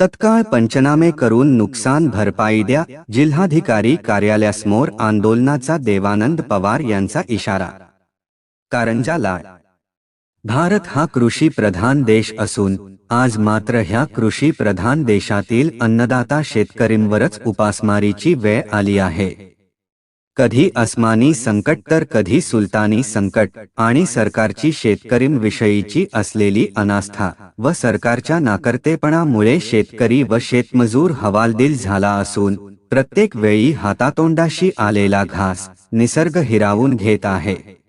तत्काळ पंचनामे करून नुकसान भरपाई द्या जिल्हाधिकारी कार्यालयासमोर आंदोलनाचा देवानंद पवार यांचा इशारा. कारंजा लाड भारत हा कृषी प्रधान देश असून आज मात्र ह्या कृषी प्रधान देशातील अन्नदाता शेतकरींवरच उपासमारीची वेळ आली आहे. कधी अस्मानी संकट तर कधी सुलतानी संकट आणि सरकारची शेतकरींविषयीची असलेली अनास्था व सरकारच्या नाकर्तेपणामुळे शेतकरी व शेतमजूर हवालदिल झाला असून प्रत्येक वेळी हातातोंडाशी आलेला घास निसर्ग हिरावून घेत आहे.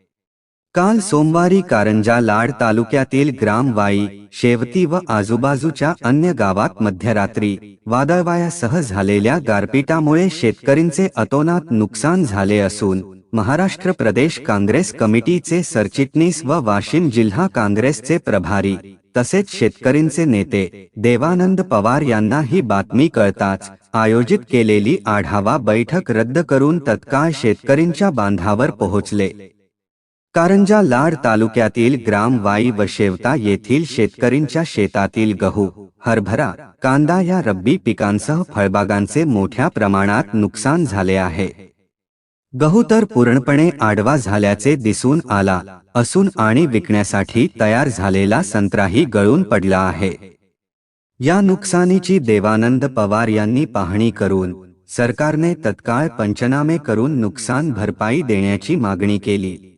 काल सोमवारी कारंजा लाड तालुक्यातील ग्रामवाई शेवती व आजूबाजूच्या अन्य गावात मध्यरात्री वादळवायासह झालेल्या गारपीटामुळे शेतकरींचे अतोनात नुकसान झाले असून महाराष्ट्र प्रदेश काँग्रेस कमिटीचे सरचिटणीस व वाशिम जिल्हा काँग्रेसचे प्रभारी तसेच शेतकरींचे नेते देवानंद पवार यांना ही बातमी कळताच आयोजित केलेली आढावा बैठक रद्द करून तत्काळ शेतकरींच्या बांधावर पोहोचले. कारंजा लाड तालुक्यातील ग्राम वाई व शेवता येथील शेतकरींच्या शेतातील गहू हरभरा कांदा या रब्बी पिकांसह फळबागांचे मोठ्या प्रमाणात नुकसान झाले आहे. गहू तर पूर्णपणे आडवा झाल्याचे दिसून आला असून आणि विकण्यासाठी तयार झालेला संत्राही गळून पडला आहे. या नुकसानीची देवानंद पवार यांनी पाहणी करून सरकारने तत्काळ पंचनामे करून नुकसान भरपाई देण्याची मागणी केली.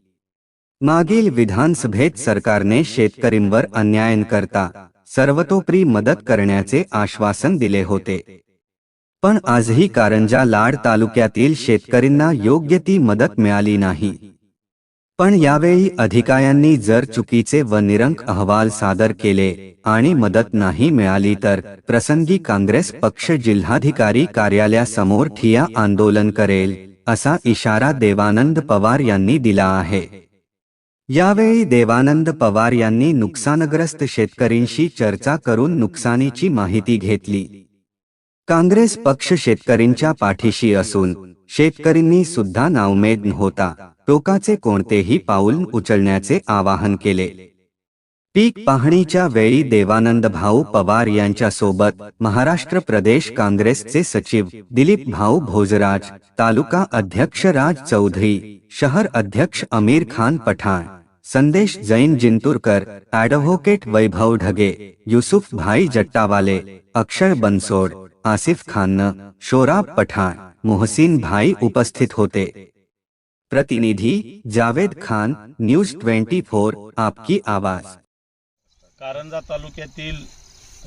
मागील विधानसभेत सरकारने शेतकरींवर अन्याय करता सर्वतोपरी मदत करण्याचे आश्वासन दिले होते. पण आजही कारंजा लाड तालुक्यातील शेतकरींना योग्य ती मदत मिळाली नाही. पण यावेळी अधिकाऱ्यांनी जर चुकीचे व निरंक अहवाल सादर केले आणि मदत नाही मिळाली तर प्रसंगी काँग्रेस पक्ष जिल्हाधिकारी कार्यालयासमोर ठिया आंदोलन करेल असा इशारा देवानंद पवार यांनी दिला आहे. यावेळी देवानंद पवार यांनी नुकसानग्रस्त शेतकरींशी चर्चा करून नुकसानीची माहिती घेतली. काँग्रेस पक्ष शेतकरींच्या पाठीशी असून शेतकरींनी सुद्धा नाउमेद होता टोकाचे कोणतेही पाऊल उचलण्याचे आवाहन केले. पीक पाहणीच्या वेळी देवानंद भाऊ पवार सोबत महाराष्ट्र प्रदेश कांग्रेस काँग्रेसचे सचिव दिलीप भाऊ भोजराज, तालुका अध्यक्ष राज चौधरी, शहर अध्यक्ष आमिर खान पठाण, संदेश जैन जिंतुरकर, ॲडव्होकेट वैभव ढगे, युसुफ भाई जट्टावाले अक्षय बनसोड, आसिफ खान, शोराब पठाण, मोहसिन भाई उपस्थित होते. प्रतिनिधि Javed Khan, news twenty four, आपकी आवाज़. कारंजा तालुक्यातील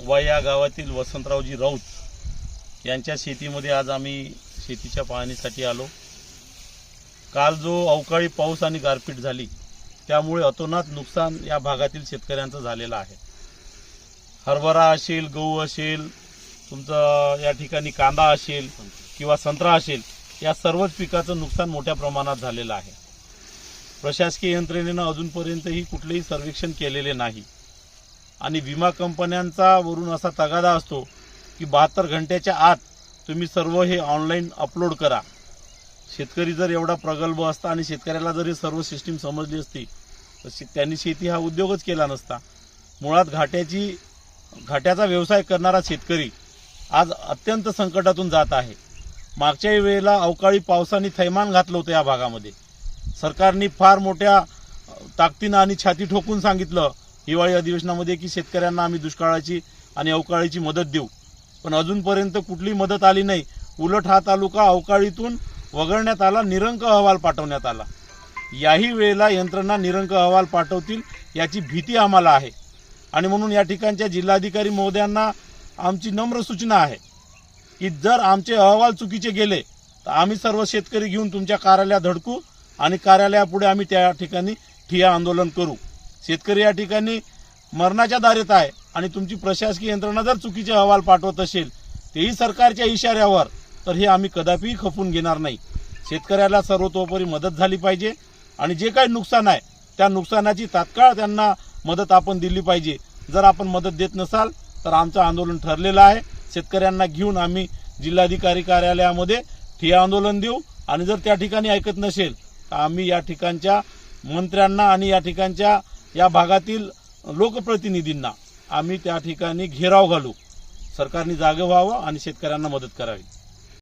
वया गावातील वसंतरावजी राऊत यांच्या शेतीमध्ये आज आम्ही शेतीच्या पाहणीसाठी आलो. काल जो अवकाळी पाऊस आणि गारपीट झाली त्यामुळे अतोनात नुकसान या भागातील शेतकऱ्यांचं झालेलं आहे. हरभरा असेल गहू असेल तुमचं या ठिकाणी कांदा असेल किंवा संत्रा असेल या सर्वच पिकाचं नुकसान मोठ्या प्रमाणात झालेलं आहे. प्रशासकीय यंत्रणेनं अजूनपर्यंतही कुठलेही सर्वेक्षण केलेले नाही. आणि विमा कंपन्यांचा वरून असा तगादा असतो की बहात्तर घंट्याच्या आत तुम्ही सर्व हे ऑनलाईन अपलोड करा. शेतकरी जर एवढा प्रगल्भ असता आणि शेतकऱ्याला जर हे सर्व सिस्टीम समजली असती तर शे- त्यांनी शेती हा उद्योगच केला नसता. मुळात घाट्याची घाट्याचा व्यवसाय करणारा शेतकरी आज अत्यंत संकटातून जात आहे. मागच्याही वेळेला अवकाळी पावसाने थैमान घातलं होतं या भागामध्ये. सरकारने फार मोठ्या ताकदीनं आणि छाती ठोकून सांगितलं हिवाळी अधिवेशनामध्ये की शेतकऱ्यांना आम्ही दुष्काळाची आणि अवकाळीची मदत देऊ. पण अजूनपर्यंत कुठली मदत आली नाही. उलट हा तालुका अवकाळीतून वगळण्यात आला निरंक अहवाल पाठवण्यात आला. याही वेळेला यंत्रणा निरंक अहवाल पाठवतील याची भीती आम्हाला आहे. आणि म्हणून या ठिकाणच्या जिल्हाधिकारी महोदयांना आमची नम्र सूचना आहे की जर आमचे अहवाल चुकीचे गेले तर आम्ही सर्व शेतकरी घेऊन तुमच्या कार्यालयात धडकू आणि कार्यालयापुढे आम्ही त्या ठिकाणी ठिया आंदोलन करू. शेतकरी या ठिकाणी मरणाच्या दारीत आहे आणि तुमची प्रशासकीय यंत्रणा जर चुकीचे अहवाल पाठवत असेल तेही सरकारच्या इशाऱ्यावर तर हे आम्ही कदापिही खपून घेणार नाही. शेतकऱ्याला सर्वतोपरी मदत झाली पाहिजे आणि जे काही नुकसान आहे त्या नुकसानाची तात्काळ त्यांना मदत आपण दिली पाहिजे. जर आपण मदत देत नसाल तर आमचं आंदोलन ठरलेलं आहे. शेतकऱ्यांना घेऊन आम्ही जिल्हाधिकारी कार्यालयामध्ये ठिया आंदोलन देऊ आणि जर त्या ठिकाणी ऐकत नसेल तर आम्ही या ठिकाणच्या मंत्र्यांना आणि या ठिकाणच्या या भागातील लोकप्रतिनिधींना आम्ही त्या ठिकाणी घेराव घालू. सरकारने जागे व्हावं आणि शेतकऱ्यांना मदत करावी.